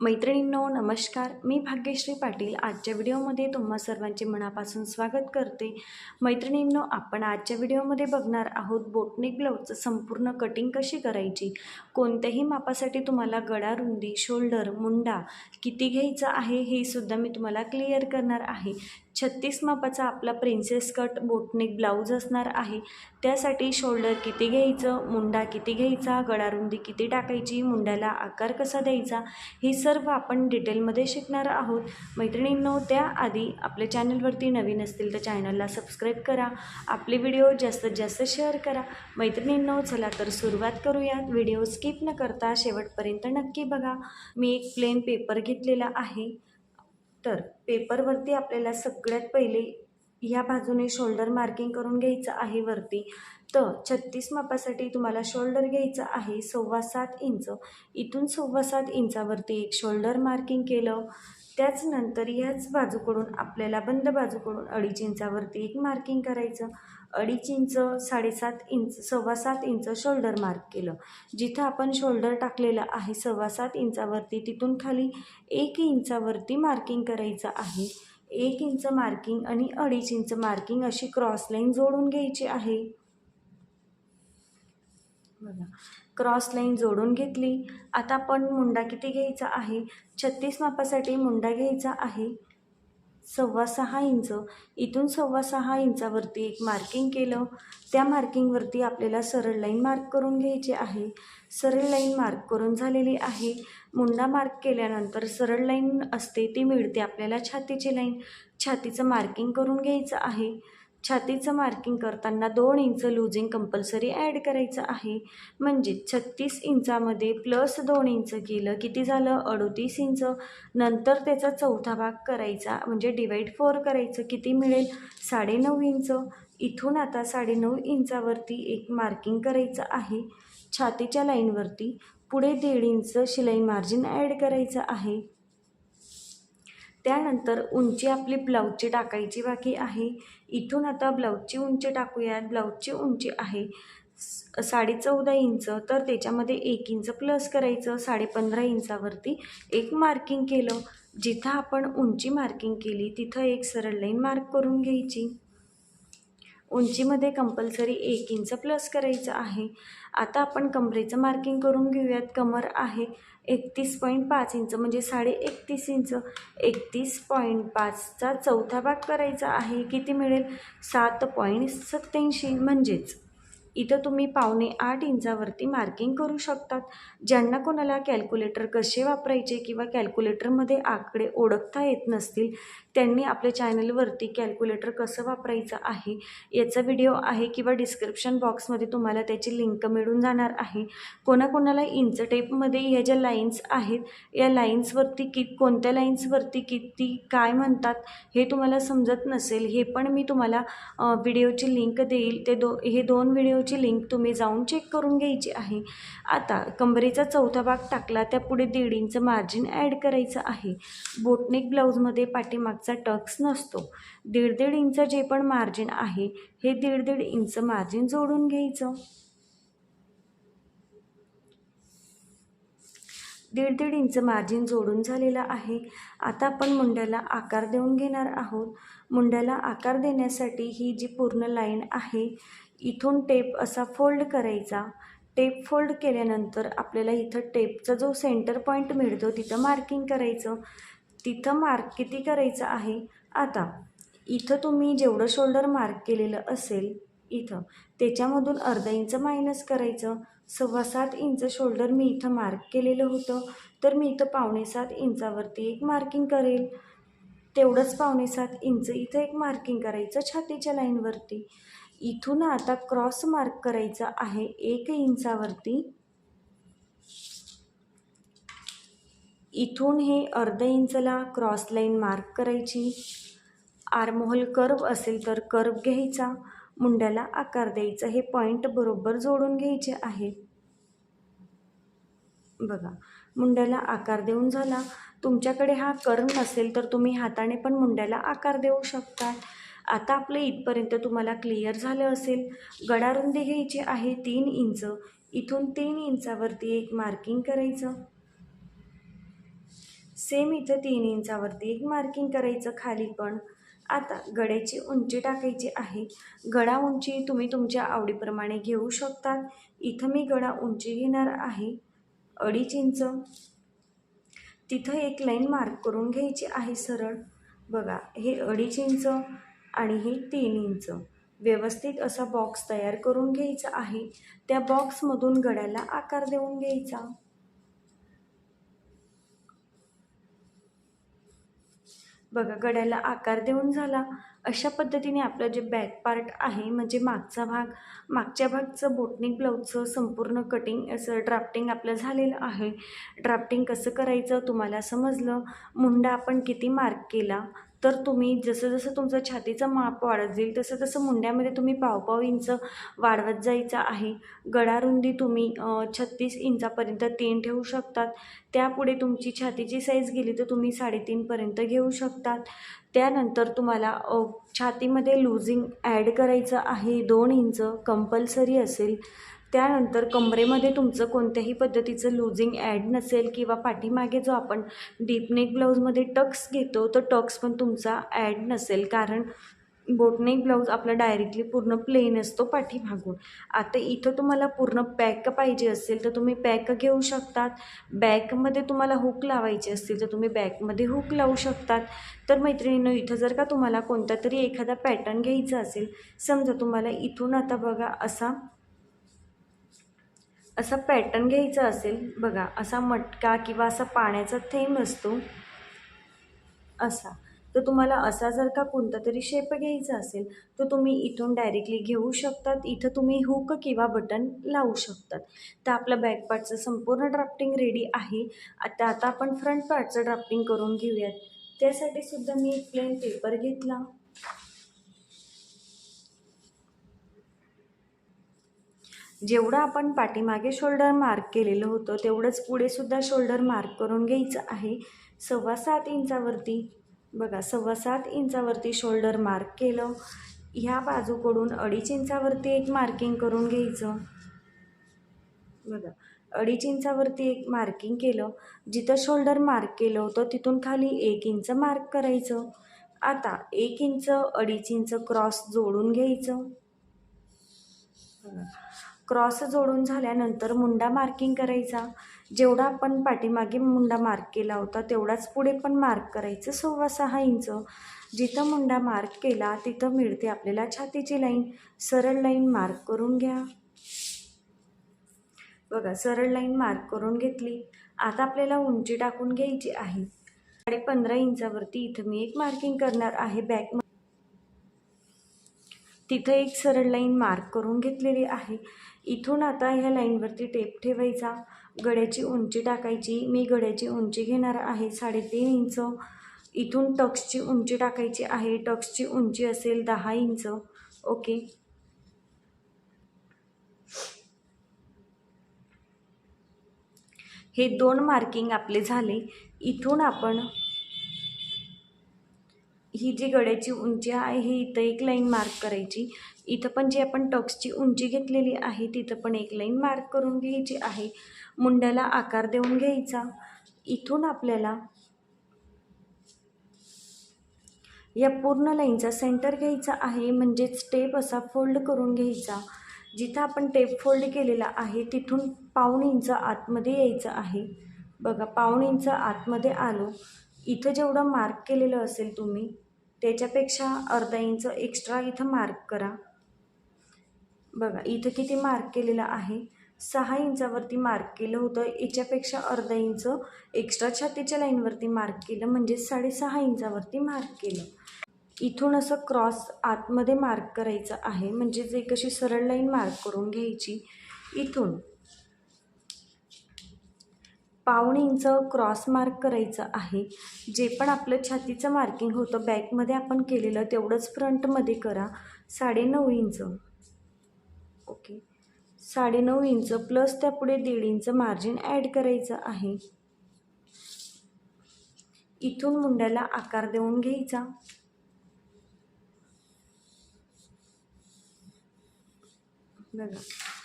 मैत्रिणींनो नमस्कार. मी भाग्यश्री पाटील. आजच्या व्हिडिओमध्ये तुम्हा सर्वांचे मनापासून स्वागत करते. मैत्रिणींनो आपण आजच्या व्हिडिओमध्ये बघणार आहोत बोटनिक ब्लाऊजचं संपूर्ण कटिंग कशी करायची? कोणत्याही मापासाठी तुम्हाला गळा रुंदी शोल्डर मुंडा किती घ्यायचा आहे हे सुद्धा मी तुम्हाला क्लिअर करणार आहे. छत्तीस मापाचा आपला प्रिन्सेस कट बोटनेक ब्लाऊज असणार आहे. त्यासाठी शोल्डर किती घ्यायचं मुंडा किती घ्यायचा गळारुंदी किती टाकायची मुंड्याला आकार कसा द्यायचा हे सर्व आपण डिटेलमध्ये शिकणार आहोत. मैत्रिणींनो त्याआधी आपल्या चॅनलवरती नवीन असतील तर चॅनलला सबस्क्राईब करा. आपले व्हिडिओ जास्तीत जास्त शेअर करा. मैत्रिणींनो चला तर सुरुवात करूयात. व्हिडिओ स्किप न करता शेवटपर्यंत नक्की बघा. मी एक प्लेन पेपर घेतलेला आहे. तर पेपरवरती आपल्याला सगळ्यात पहिले ह्या बाजूने शोल्डर मार्किंग करून घ्यायचं आहे वरती. तर छत्तीस मापासाठी तुम्हाला शोल्डर घ्यायचं आहे सव्वा सात इंच. इथून सव्वा सात इंचावरती एक शोल्डर मार्किंग केलं. त्याचनंतर ह्याच बाजूकडून आपल्याला बंद बाजूकडून अडीच इंचावरती एक मार्किंग करायचं. अडीच इंच साडेसात इंच सव्वा सात इंच शोल्डर मार्क केलं. जिथं आपण शोल्डर टाकलेलं आहे सव्वा सात इंचावरती तिथून खाली एक इंचावरती मार्किंग करायचं आहे. एक इंच मार्किंग आणि अडीच इंच मार्किंग अशी क्रॉस लाईन जोडून घ्यायची आहे. बघा क्रॉस लाईन जोडून घेतली. आता आपण मुंडा किती घ्यायचा आहे? छत्तीस मापासाठी मुंडा घ्यायचा आहे. सव्वा सहा इंच इथून सव्वा सहा इंचावरती एक मार्किंग केलं. त्या मार्किंगवरती आपल्याला सरळ लाईन मार्क करून घ्यायची आहे. सरळ लाईन मार्क करून झालेली आहे. मुंडा मार्क केल्यानंतर सरळ लाईन असते ती मिळते आपल्याला छातीची लाईन छातीचं मार्किंग करून घ्यायचं आहे. छातीचं मार्किंग करताना दोन इंच लूजिंग कंपल्सरी ॲड करायचं आहे. म्हणजे छत्तीस इंचामध्ये प्लस दोन इंच केलं किती झालं? अडोतीस इंच नंतर त्याचा चौथा भाग करायचा म्हणजे डिवाईड फोर करायचं. किती मिळेल? साडेनऊ इंच इथून आता साडेनऊ इंचावरती एक मार्किंग करायचं आहे. छातीच्या लाईनवरती पुढे दीड इंच शिलाई मार्जिन ॲड करायचं आहे. त्यानंतर उंची आपली ब्लाऊजची टाकायची बाकी आहे. इथून आता ब्लाऊजची उंची टाकूयात. ब्लाऊजची उंची आहे साडे चौदा इंच. तर त्याच्यामध्ये एक इंच प्लस करायचं. साडे पंधरा इंचावरती एक मार्किंग केलं. जिथं आपण उंची मार्किंग केली तिथं एक सरळ लाईन मार्क करून घ्यायची. उंचीमध्ये कंपल्सरी एक इंच प्लस करायचं आहे. आता आपण कमरेचं मार्किंग करून घेऊयात. कमर आहे एकतीस पॉईंट पाच इंच म्हणजे साडे एकतीस इंच. एकतीस पॉईंट पाचचा चौथा भाग करायचा आहे. किती मिळेल? सात पॉईंट सत्याऐंशी म्हणजेच इथं तुम्ही पावणे आठ इंचावरती मार्किंग करू शकतात. ज्यांना कोणाला कॅल्क्युलेटर कसे वापरायचे किंवा कॅल्क्युलेटरमध्ये आकडे ओळखता येत नसतील त्यांनी आपल्या चॅनलवरती कॅल्क्युलेटर कसं वापरायचं आहे याचा व्हिडिओ आहे किंवा डिस्क्रिप्शन बॉक्समध्ये तुम्हाला त्याची लिंक मिळून जाणार आहे. कोणाकोणाला इंच टेपमध्ये ह्या ज्या लाईन्स आहेत या लाईन्सवरती कि कोणत्या लाईन्सवरती किती काय म्हणतात हे तुम्हाला समजत नसेल हे पण मी तुम्हाला व्हिडिओची लिंक देईल. ते दो हे दोन व्हिडिओ व्हिडिओची लिंक तुम्ही जाऊन चेक करून घ्यायची आहे. आता कंबरेचा चौथा भाग टाकला त्या पुढे दीड इंच मार्जिन ॲड करायचं आहे. बोटनेक ब्लाऊजमध्ये पाठीमागचा टक्स नसतो. दीड दीड इंच जे पण मार्जिन आहे हे दीड दीड इंच मार्जिन जोडून घ्यायचं. दीड दीड इंच मार्जिन जोडून झालेलं आहे. आता आपण मुंड्याला आकार देऊन घेणार आहोत. मुंड्याला आकार देण्यासाठी ही जी पूर्ण लाईन आहे इथून टेप असा फोल्ड करायचा. टेप फोल्ड केल्यानंतर आपल्याला इथं टेपचा जो सेंटर पॉईंट मिळतो तिथं मार्किंग करायचं. तिथं मार्क किती करायचं आहे? आता इथं तुम्ही जेवढं शोल्डर मार्क केलेलं असेल इथं त्याच्यामधून अर्धा इंच मायनस करायचं. सव्वा सात इंच शोल्डर मी इथं मार्क केलेलं होतं. तर मी इथं पावणे सात इंचावरती एक मार्किंग करेल. तेवढंच पावणे सात इंच इथं एक मार्किंग करायचं छातीच्या लाईनवरती इथून आता क्रॉस मार्क करायचा आहे एक इंचावरती. इथून हे अर्धा इंचला क्रॉस लाईन मार्क करायची. आर्महोल कर्व असेल तर कर्व घ्यायचा. मुंड्याला आकार द्यायचा. हे पॉईंट बरोबर जोडून घ्यायचे आहे. बघा मुंड्याला आकार देऊन झाला. तुमच्याकडे हा कर्व नसेल तर तुम्ही हाताने पण मुंड्याला आकार देऊ शकता. आता आपलं इथपर्यंत तुम्हाला क्लिअर झालं असेल. गडारुंदी घ्यायची आहे तीन इंच. इथून तीन इंचावरती एक मार्किंग करायचं. सेम इथं तीन इंचावरती एक मार्किंग करायचं खाली पण. आता गड्याची उंची टाकायची आहे. गडा उंची तुम्ही तुमच्या आवडीप्रमाणे घेऊ शकतात. इथं मी गडा उंची घेणार आहे. अडीच इंच. तिथं एक लाईन मार्क करून घ्यायची आहे सरळ. बघा हे अडीच इंच. आणि हे तीन इंच. व्यवस्थित असा बॉक्स तयार करून घ्यायचा आहे. त्या बॉक्समधून गड्याला आकार देऊन घ्यायचा. बघा गड्याला आकार देऊन झाला. अशा पद्धतीने आपलं जे बॅक पार्ट आहे म्हणजे मागचा भाग मागच्या भागचं बोटनिक ब्लाऊजचं संपूर्ण कटिंग असं ड्राफ्टिंग आपलं झालेलं आहे. ड्राफ्टिंग कसं करायचं तुम्हाला समजलं? मुंडा आपण किती मार्क केला? तर तुम्ही जसं जसं तुमचं छातीचं माप वाढत जाईल तसं तसं मुंड्यामध्ये तुम्ही पावपाव इंच वाढवत जायचं आहे. गडारुंदी तुम्ही छत्तीस इंचापर्यंत तीन ठेवू शकतात. त्यापुढे तुमची छातीची साईज गेली तर तुम्ही साडेतीनपर्यंत घेऊ शकतात. त्यानंतर तुम्हाला छातीमध्ये लूजिंग ॲड करायचं आहे. दोन इंच कंपल्सरी असेल. त्यानंतर कमरेमध्ये तुमचं कोणत्याही पद्धतीचं लुझिंग ॲड नसेल किंवा पाठीमागे जो आपण डीपनेक ब्लाऊजमध्ये टक्स घेतो तो टक्स पण तुमचा ॲड नसेल. कारण बोटनेक ब्लाऊज आपला डायरेक्टली पूर्ण प्लेन असतो पाठीमागून. आता इथं तुम्हाला पूर्ण पॅक पाहिजे असेल तर तुम्ही पॅक घेऊ शकतात. बॅकमध्ये तुम्हाला हुक लावायचे असतील तर तुम्ही बॅकमध्ये हुक लावू शकतात. तर मैत्रिणीनं इथं जर का तुम्हाला कोणता तरी एखादा पॅटर्न घ्यायचा असेल समजा तुम्हाला इथून आता बघा असा असा पॅटर्न घ्यायचा असेल बघा असा मटका किंवा असा पाण्याचा थेंब असतो असा. तर तुम्हाला असा जर का कोणता तरी शेप घ्यायचा असेल तर तुम्ही इथून डायरेक्टली घेऊ शकतात. इथं तुम्ही हुक किंवा बटन लावू शकतात. तर आपलं बॅक पार्टचं संपूर्ण ड्राफ्टिंग रेडी आहे. आता आता आपण फ्रंट पार्टचं ड्राफ्टिंग करून घेऊयात. त्यासाठी सुद्धा मी एक प्लेन पेपर घेतला. जेवढं आपण पाठीमागे शोल्डर मार्क केलेलं होतं तेवढंच पुढेसुद्धा शोल्डर मार्क करून घ्यायचं आहे. सव्वा सात इंचावरती बघा सव्वा सात इंचावरती शोल्डर मार्क केलं. ह्या बाजूकडून अडीच इंचावरती एक मार्किंग करून घ्यायचं. बघा अडीच इंचावरती एक मार्किंग केलं. जिथं शोल्डर मार्क केलं होतं तिथून खाली एक इंच मार्क करायचं. आता एक इंच अडीच इंच क्रॉस जोडून घ्यायचं. क्रॉस जोडून झाल्यानंतर मुंडा मार्किंग करायचा. जेवढा आपण पाठीमागे मुंडा मार्क केला होता तेवढाच पुढे पण मार्क करायचं सव्वा सहा इंच. जिथं मुंडा मार्क केला तिथं मिळते आपल्याला छातीची लाईन. सरळ लाईन मार्क करून घ्या. बघा सरळ लाईन मार्क करून घेतली. आता आपल्याला उंची टाकून घ्यायची आहे. साडे पंधरा इंचावरती इथं मी एक मार्किंग करणार आहे. बॅक तिथं एक सरळ लाईन मार्क करून घेतलेली आहे. इथून आता ह्या लाईनवरती टेप ठेवायचा. गड्याची उंची टाकायची. मी गड्याची उंची घेणार आहे साडेतीन इंच. इथून टक्सची उंची टाकायची आहे. टक्सची उंची असेल दहा इंच. ओके. हे दोन मार्किंग आपले झाले. इथून आपण ही जी गड्याची उंची आहे ही इथं एक लाईन मार्क करायची. इथं पण जी आपण टक्सची उंची घेतलेली आहे तिथं पण एक लाईन मार्क करून घ्यायची आहे. मुंड्याला आकार देऊन घ्यायचा. इथून आपल्याला या पूर्ण लाईनचा सेंटर घ्यायचा आहे म्हणजेच टेप असा फोल्ड करून घ्यायचा. जिथं आपण टेप फोल्ड केलेला आहे तिथून पाऊण इंच आतमध्ये यायचं आहे. बघा पाऊण इंच आतमध्ये आलो. इथं जेवढं मार्क केलेलं असेल तुम्ही त्याच्यापेक्षा अर्धा इंच एक्स्ट्रा इथं मार्क करा. बघा इथं किती मार्क केलेलं आहे? सहा इंचावरती मार्क केलं होतं. याच्यापेक्षा अर्धा इंच एक्स्ट्रा छातीच्या लाईनवरती मार्क केलं म्हणजे साडेसहा इंचावरती मार्क केलं. इथून असं क्रॉस आतमध्ये मार्क करायचं आहे म्हणजे जे कशी सरळ लाईन मार्क करून घ्यायची इथून. पाऊण इंच क्रॉस मार्क करायचं आहे. जे पण आपलं छातीचं मार्किंग होतं बॅकमध्ये आपण केलेलं तेवढंच फ्रंटमध्ये करा. साडेनऊ इंच. ओके. साडेनऊ इंच प्लस त्या पुढे दीड इंच मार्जिन ॲड करायचं आहे. इथून मुंड्याला आकार देऊन घ्यायचा. बघा.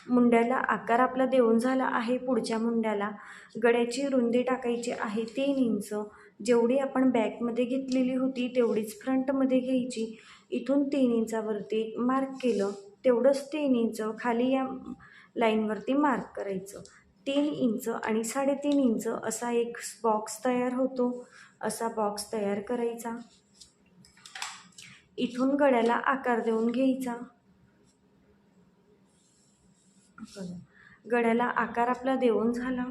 मुंड्याला आकार आपला देऊन झाला आहे पुढच्या मुंड्याला. गड्याची रुंदी टाकायची आहे तीन इंच जेवढी आपण बॅकमध्ये घेतलेली होती तेवढीच फ्रंटमध्ये घ्यायची. इथून तीन इंचावरती मार्क केलं तेवढंच तीन इंच खाली या लाईनवरती मार्क करायचं. तीन इंच आणि साडेतीन इंच असा एक बॉक्स तयार होतो. असा बॉक्स तयार करायचा. इथून गड्याला आकार देऊन घ्यायचा. गड्याला आकार आपला देऊन झाला.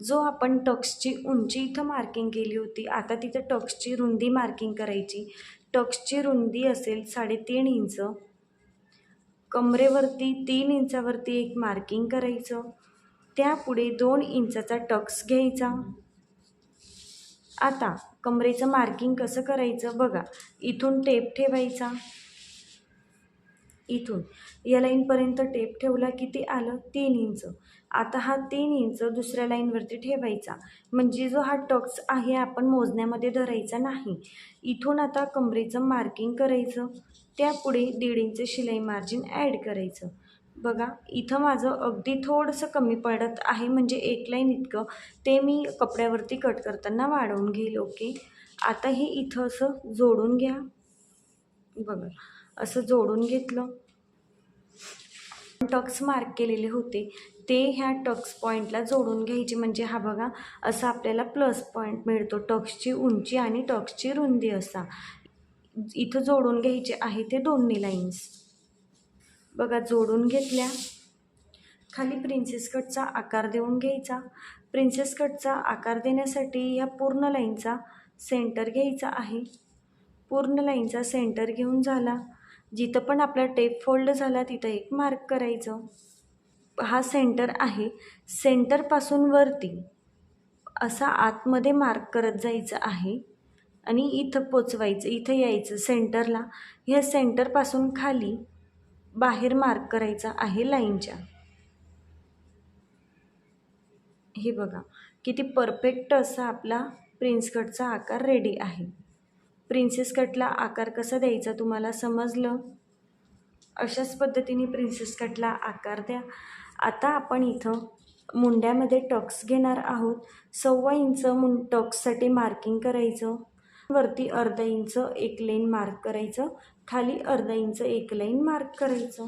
जो आपण टक्सची उंची इथं मार्किंग केली होती आता तिथं टक्सची रुंदी मार्किंग करायची. टक्सची रुंदी असेल साडेतीन इंच. कमरेवरती तीन इंचावरती एक मार्किंग करायचं. त्यापुढे दोन इंचाचा टक्स घ्यायचा. आता कमरेचं मार्किंग कसं करायचं बघा. इथून टेप ठेवायचा. इथून. या लाईनपर्यंत टेप ठेवला किती आलं तीन इंच. आता हा तीन इंच दुसऱ्या लाईनवरती ठेवायचा. म्हणजे जो हा टक्स आहे आपण मोजण्यामध्ये धरायचा नाही. इथून आता कमरेचं मार्किंग करायचं. त्यापुढे दीड इंच शिलाई मार्जिन ॲड करायचं. बघा इथं माझं अगदी थोडंसं कमी पडत आहे. म्हणजे एक लाईन इतकं. ते मी कपड्यावरती कट करताना वाढवून घेईल ओके? आता हे इथं असं जोडून घ्या. बघा असं जोडून घेतलं. टक्स मार्क केलेले होते. ते ह्या टक्स पॉईंटला जोडून घ्यायचे. म्हणजे हा बघा असा आपल्याला प्लस पॉईंट मिळतो. टक्सची उंची आणि टक्सची रुंदी असा. इथं जोडून घ्यायचे आहे ते दोन्ही लाईन्स बघा जोडून घेतल्या. खाली प्रिन्सेस कटचा आकार देऊन घ्यायचा. प्रिन्सेस कटचा आकार देण्यासाठी ह्या पूर्ण लाईनचा सेंटर घ्यायचा आहे. पूर्ण लाईनचा सेंटर घेऊन झाला. जिथं पण आपला टेप फोल्ड झाला तिथं एक मार्क करायचं. हा सेंटर आहे. सेंटरपासून वरती असा आतमध्ये मार्क करत जायचं आहे आणि इथं पोचवायचं इथं यायचं सेंटरला. ह्या सेंटरपासून खाली बाहेर मार्क करायचा आहे लाईनच्या. हे बघा किती परफेक्ट असा आपला प्रिन्स कटचा आकार रेडी आहे. प्रिन्सेस कटला आकार कसा द्यायचा तुम्हाला समजलं? अशाच पद्धतीने प्रिन्सेस कटला आकार द्या. आता आपण इथं मुंड्यामध्ये टक्स घेणार आहोत. सव्वा इंच मुं टक्ससाठी मार्किंग करायचं. वरती अर्धा इंच एक लाईन मार्क करायचं. खाली अर्धा इंच एक लाईन मार्क करायचं.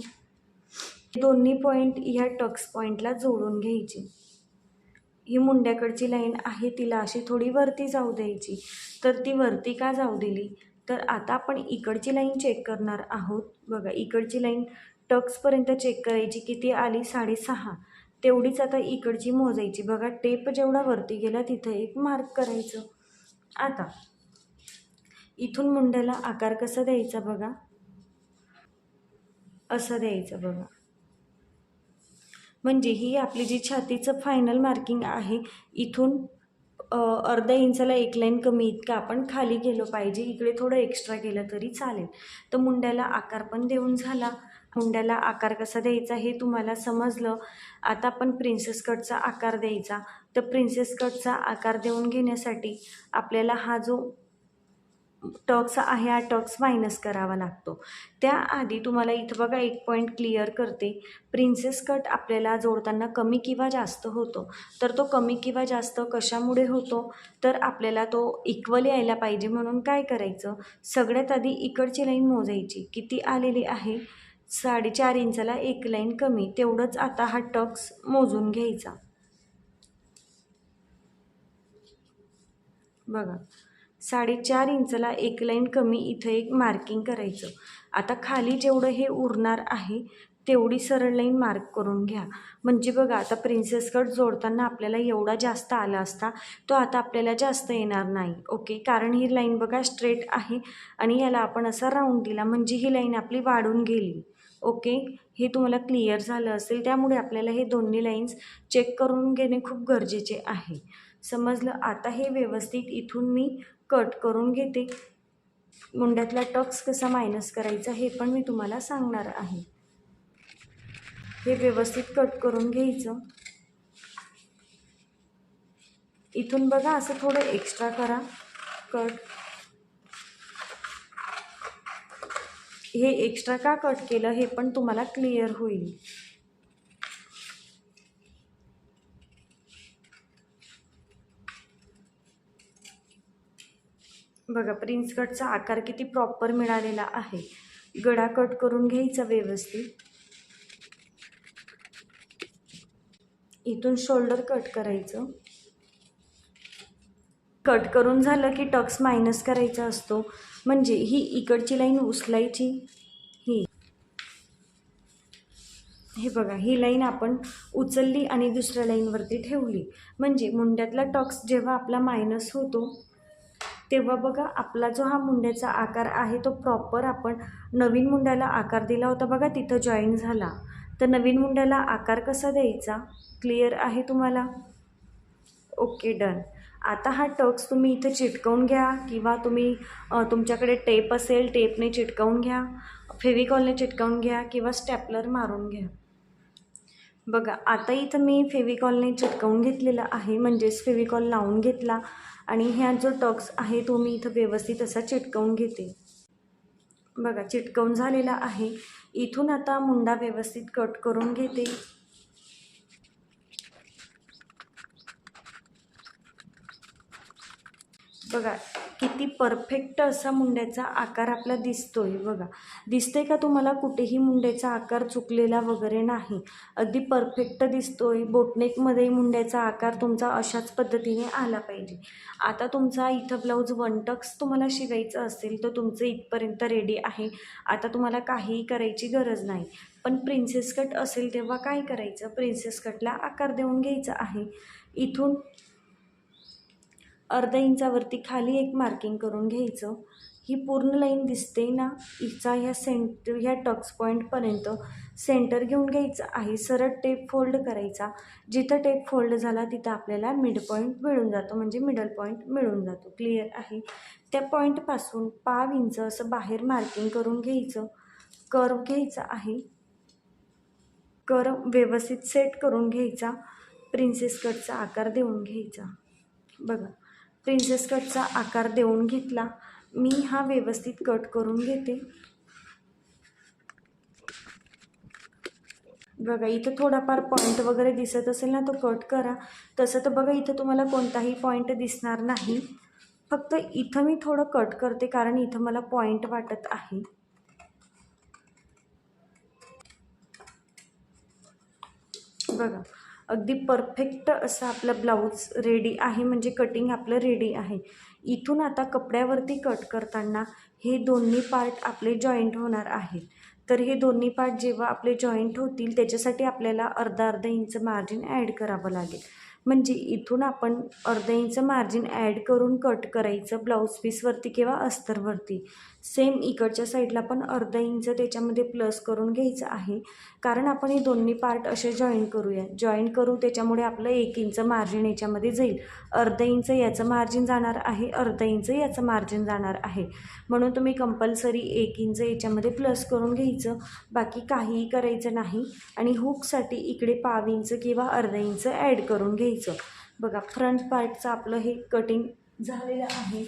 दोन्ही पॉईंट ह्या टक्स पॉईंटला जोडून घ्यायची. ही मुंड्याकडची लाईन आहे तिला अशी थोडी वरती जाऊ द्यायची. तर ती वरती का जाऊ दिली? तर आता आपण इकडची लाईन चेक करणार आहोत. बघा इकडची लाईन टक्सपर्यंत चेक करायची किती आली? साडेसहा. तेवढीच आता इकडची मोजायची. बघा टेप जेवढा वरती गेला तिथं एक मार्क करायचं. आता इथून मुंड्याला आकार कसा द्यायचा बघा? असं द्यायचं बघा. म्हणजे ही आपली जी छातीचं फायनल मार्किंग आहे इथून अर्धा इंचाला एक लाईन कमी इतका आपण खाली गेलो पाहिजे. इकडे थोडं एक्स्ट्रा केलं तरी चालेल. तर मुंड्याला आकार पण देऊन झाला. हुंड्याला आकार कसा द्यायचा हे तुम्हाला समजलं. आता आपण प्रिन्सेस कटचा आकार द्यायचा. तर प्रिन्सेस कटचा आकार देऊन घेण्यासाठी आपल्याला हा जो टक्स आहे हा टक्स मायनस करावा लागतो. त्याआधी तुम्हाला इथं बघा एक पॉईंट क्लिअर करते. प्रिन्सेस कट आपल्याला जोडताना कमी किंवा जास्त होतो. तर तो कमी किंवा जास्त कशामुळे होतो? तर आपल्याला तो इक्वल यायला पाहिजे म्हणून काय करायचं? सगळ्यात आधी इकडची लाईन मोजायची. किती आलेली आहे? साडेचार इंचाला एक लाईन कमी तेवढंच आता हा टक्स मोजून घ्यायचा. बघा साडेचार इंचला एक लाईन कमी इथं एक मार्किंग करायचं. आता खाली जेवढं हे उरणार आहे तेवढी सरळ लाईन मार्क करून घ्या. म्हणजे बघा आता प्रिन्सेस कट जोडताना आपल्याला एवढा जास्त आला असता तो आता आपल्याला जास्त येणार नाही ओके? कारण ही लाईन बघा स्ट्रेट आहे आणि याला आपण असा राऊंड दिला म्हणजे ही लाईन आपली वाढून गेली. ओके? हे तुम्हाला क्लिअर झालं असेल. त्यामुळे आपल्याला हे दोन्ही लाईन्स चेक करून घेणे खूप गरजेचे आहे. समजलं? आता हे व्यवस्थित इथून मी कट करून घेते. मुंड्यातला टक्स कसा मायनस करायचा हे पण मी तुम्हाला सांगणार आहे. हे व्यवस्थित कट करून घ्यायचं. इथून बघा असं थोडं एक्स्ट्रा करा. कट हे एक्स्ट्रा का कट केलं हे पण तुम्हाला क्लिअर होईल. बघा प्रिन्स कटचा आकार किती प्रॉपर मिळालेला आहे. गडा कट करून घ्यायचा व्यवस्थित. इथून शोल्डर कट करायचं. कट करून झालं की टक्स मायनस करायचा असतो. म्हणजे ही इकडची लाईन उचलायची. ही. हे बघा ही लाईन आपण उचलली आणि दुसऱ्या लाईनवरती ठेवली. म्हणजे मुंड्यातला टॉक्स जेव्हा आपला मायनस होतो तेव्हा बघा आपला जो हा मुंड्याचा आकार आहे तो प्रॉपर आपण नवीन मुंड्याला आकार दिला होता बघा तिथं जॉईन झाला. तर नवीन मुंड्याला आकार कसा द्यायचा? क्लिअर आहे तुम्हाला? ओके डन आता हा टक्स तुम्ही इथं चिटकवून घ्या किंवा तुम्ही तुमच्याकडे टेप असेल टेपने चिटकवून घ्या फेविकॉलने चिटकवून घ्या किंवा स्टॅपलर मारून घ्या. बघा आता इथं मी फेविकॉलने चिटकवून घेतलेला आहे म्हणजेच फेविकॉल लावून घेतला आणि ह्या जो टक्स आहे तो मी इथं व्यवस्थित असा चिटकवून घेते. बघा चिटकवून झालेला आहे. इथून आता मुंडा व्यवस्थित कट करून घेते. बघा किती परफेक्ट असा मुंड्याचा आकार आपला दिसतो आहे बघा. दिसतंय का तुम्हाला कुठेही मुंड्याचा आकार चुकलेला वगैरे नाही? अगदी परफेक्ट दिसतोय. बोटनेकमध्ये मुंड्याचा आकार तुमचा अशाच पद्धतीने आला पाहिजे. आता तुमचा इथं ब्लाऊज वन टक्स तुम्हाला शिवायचं असेल तर तुमचं इथपर्यंत रेडी आहे. आता तुम्हाला काहीही करायची गरज नाही. पण प्रिन्सेस कट असेल तेव्हा काय करायचं? प्रिन्सेस कटला आकार देऊन घ्यायचा आहे. इथून अर्धा इंचावरती खाली एक मार्किंग करून घ्यायचं. ही पूर्ण लाईन दिसते ना? हिचा ह्या सेंट ह्या टक्स पॉईंटपर्यंत सेंटर घेऊन घ्यायचं आहे. सरळ टेप फोल्ड करायचा. जिथं टेप फोल्ड झाला तिथं आपल्याला मिड पॉईंट मिळून जातो. म्हणजे मिडल पॉईंट मिळून जातो. क्लिअर आहे? त्या पॉईंटपासून पाव इंच असं बाहेर मार्किंग करून घ्यायचं. कर्व घ्यायचा आहे. कर्व व्यवस्थित सेट करून घ्यायचा. प्रिन्सेस कटचा आकार देऊन घ्यायचा. बघा. प्रिन्सेस कटचा आकार देऊन घेतला. मी हा व्यवस्थित कट करून घेते. बघा इथं थोडाफार पॉईंट वगैरे दिसत असेल ना तो कट करा. तसं तर बघा इथं तुम्हाला कोणताही पॉईंट दिसणार नाही. फक्त इथं मी थोडं कट करते कारण इथं मला पॉईंट वाटत आहे. बघा अगदी परफेक्ट असं आपलं ब्लाऊज रेडी आहे म्हणजे कटिंग आपलं रेडी आहे. इथून आता कपड्यावरती कट करताना हे दोन्ही पार्ट आपले जॉईंट होणार आहेत. तर हे दोन्ही पार्ट जेव्हा आपले जॉईंट होतील त्याच्यासाठी आपल्याला अर्धा अर्धा इंच मार्जिन ॲड करावं लागेल. म्हणजे इथून आपण अर्धा इंच मार्जिन ॲड करून कट करायचं ब्लाऊज पीसवरती किंवा अस्तरवरती सेम इकडच्या साईडला पण अर्धा इंच त्याच्यामध्ये प्लस करून घ्यायचं आहे. कारण आपण हे दोन्ही पार्ट असे जॉईन करूया. जॉईन करू त्याच्यामुळे आपलं एक इंच मार्जिन याच्यामध्ये जाईल. अर्धा इंच याचं मार्जिन जाणार आहे अर्धा इंच याचं मार्जिन जाणार आहे. म्हणून तुम्ही कंपल्सरी एक इंच याच्यामध्ये प्लस करून घ्यायचं. बाकी काहीही करायचं नाही. आणि हुकसाठी इकडे पाव इंच किंवा अर्धा इंच ॲड करून घ्यायचं. बघा फ्रंट पार्टचं आपलं हे कटिंग झालेलं आहे.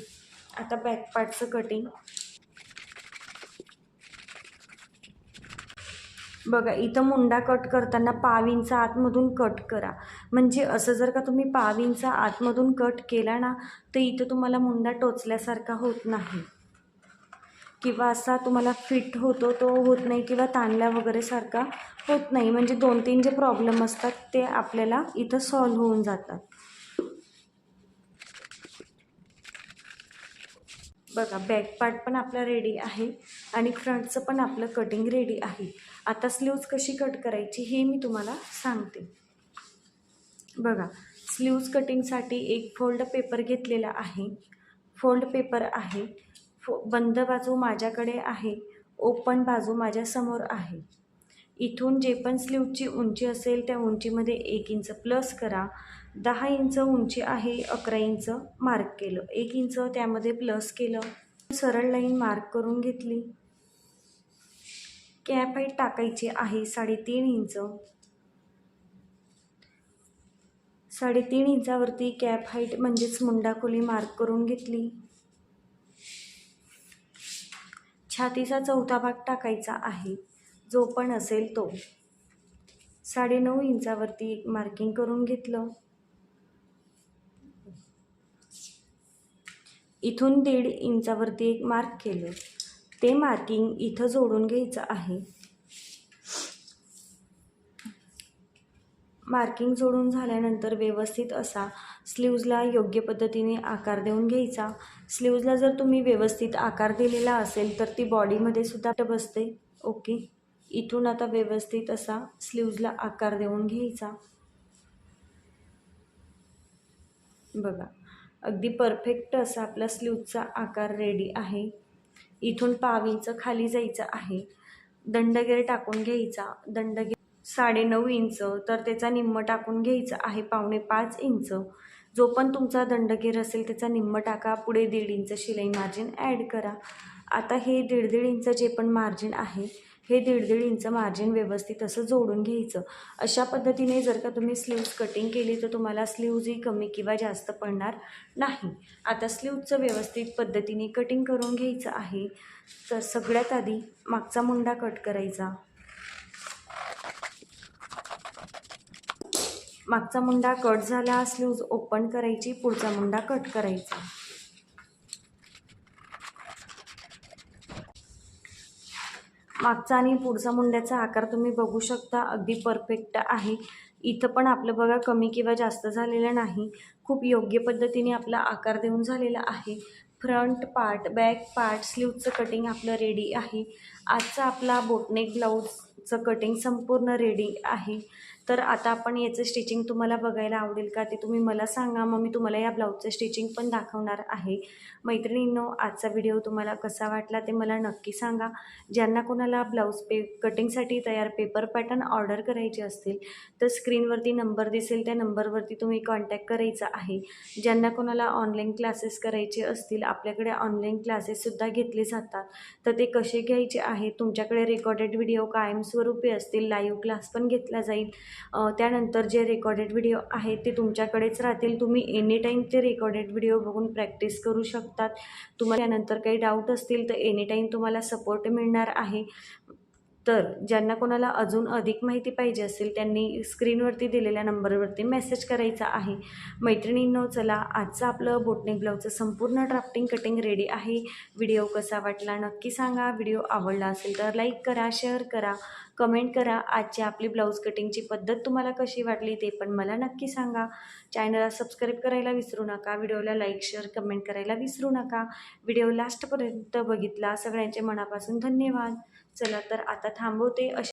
आता बॅक पार्टचं कटिंग बघा इथं मुंडा कट करताना पाव इंच आतमधून कट करा. म्हणजे असं जर का तुम्ही पाव इंच आतमधून कट केला ना तर इथं तुम्हाला मुंडा टोचल्यासारखा होत नाही. किंवा असा तुम्हाला फिट होतो तो होत नाही किंवा ताणल्या वगैरे सारखा होत नाही. म्हणजे दोन तीन जे प्रॉब्लेम असतात ते आपल्याला इथं सॉल्व्ह होऊन जातात. बघा बॅक पार्ट पण आपला रेडी आहे आणि फ्रंटचं पण आपलं कटिंग रेडी आहे. आता स्लीव्ज कशी कट करायची हे मी तुम्हाला सांगते. बघा स्लीव्ज कटिंगसाठी एक फोल्ड पेपर घेतलेला आहे. फोल्ड पेपर आहे. फो बंद बाजू माझ्याकडे आहे. ओपन बाजू माझ्यासमोर आहे. इथून जे पण स्लीवची उंची असेल त्या उंचीमध्ये एक इंच प्लस करा. दहा इंच उंची आहे अकरा इंच मार्क केलं. एक इंच त्यामध्ये प्लस केलं. सरळ लाईन मार्क करून घेतली. कॅप हाईट टाकायची आहे साडेतीन इंच. साडेतीन इंचावरती कॅप हाईट म्हणजेच मुंडाखोली मार्क करून घेतली. छातीचा चौथा भाग टाकायचा आहे. जो पण असेल तो. साडेनऊ इंचावरती एक मार्किंग करून घेतलं. इथून दीड इंचावरती एक मार्क केलं. ते मार्किंग इथं जोडून घ्यायचं आहे. मार्किंग जोडून झाल्यानंतर व्यवस्थित असा स्लीव्जला योग्य पद्धतीने आकार देऊन घ्यायचा. स्लीव्जला जर तुम्ही व्यवस्थित आकार दिलेला असेल तर ती बॉडीमध्ये सुद्धा बसते. ओके. इथून आता व्यवस्थित असा स्लीव्जला आकार देऊन घ्यायचा. बघा अगदी परफेक्ट असा आपला स्लीवचा आकार रेडी आहे. इथून पाव खाली जायचं आहे. दंडगेर टाकून घ्यायचा. दंडगेर साडेनऊ इंच तर त्याचा निम्म टाकून घ्यायचा आहे पावणे पाच इंच. जो पण तुमचा दंडगेर असेल त्याचा निम्म टाका. पुढे दीड इंच शिलाई मार्जिन ॲड करा. आता हे दीड दीड इंच जे पण मार्जिन आहे हे दीड दीड इंच मार्जिन व्यवस्थित असं जोडून घ्यायचं. अशा पद्धतीने जर का तुम्ही स्लीव्ज कटिंग केली तर तुम्हाला स्लीव्जही कमी किंवा जास्त पडणार नाही. आता स्लीवचं व्यवस्थित पद्धतीने कटिंग करून घ्यायचं आहे. तर सगळ्यात आधी मागचा मुंडा कट करायचा. मागचा मुंडा कट झाला स्लूज ओपन करायची पुढचा मुंडा कट करायचा. मागचा आणि पुढचा मुंड्याचा आकार तुम्ही बघू शकता अगदी परफेक्ट आहे. इथं पण आपलं बघा कमी किंवा जास्त झालेलं नाही. खूप योग्य पद्धतीने आपला आकार देऊन झालेला आहे. फ्रंट पार्ट बॅक पार्ट स्लीवचं कटिंग आपलं रेडी आहे. आजचा आपला बोटनेक ब्लाऊजचं कटिंग संपूर्ण रेडी आहे. तर आता आपण याचं स्टिचिंग तुम्हाला बघायला आवडेल का? ते तुम्ही मला सांगा. मग मी तुम्हाला या ब्लाऊजचं स्टिचिंग पण दाखवणार आहे. मैत्रिणींनो आजचा व्हिडिओ तुम्हाला कसा वाटला ते मला नक्की सांगा. ज्यांना कोणाला ब्लाऊज पे कटिंगसाठी तयार पेपर पॅटर्न ऑर्डर करायचे असतील तर स्क्रीनवरती नंबर दिसेल. त्या नंबरवरती तुम्ही कॉन्टॅक्ट करायचा आहे. ज्यांना कोणाला ऑनलाईन क्लासेस करायचे असतील आपल्याकडे ऑनलाईन क्लासेससुद्धा घेतले जातात. तर ते कसे घ्यायचे आहे? तुमच्याकडे रेकॉर्डेड व्हिडिओ कायमस्वरूपी असतील लाईव्ह क्लास पण घेतला जाईल. त्यानंतर जे रेकॉर्डेड व्हिडिओ आहेत ते तुमच्याकडेच राहतील. तुम्ही एनी टाईम ते रेकॉर्डेड व्हिडिओ बघून प्रॅक्टिस करू शकतात. तुम्हाला त्यानंतर काही डाऊट असतील तर एनी टाईम तुम्हाला सपोर्ट मिळणार आहे. तर ज्यांना कोणाला अजून अधिक माहिती पाहिजे असेल त्यांनी स्क्रीनवरती दिलेल्या नंबरवरती मेसेज करायचा आहे. मैत्रिणींनो चला आजचं आपलं बोटनेक ब्लाऊजचं संपूर्ण ड्राफ्टिंग कटिंग रेडी आहे. व्हिडिओ कसा वाटला नक्की सांगा. व्हिडिओ आवडला असेल तर लाईक करा शेअर करा कमेंट करा. आजची आपली ब्लाऊज कटिंगची पद्धत तुम्हाला कशी वाटली ते पण मला नक्की सांगा. चॅनलला सबस्क्राईब करायला विसरू नका. व्हिडिओला लाईक शेअर कमेंट करायला विसरू नका. व्हिडिओ लास्टपर्यंत बघितला. सगळ्यांचे मनापासून धन्यवाद. चला तर आता थांबवते. अशा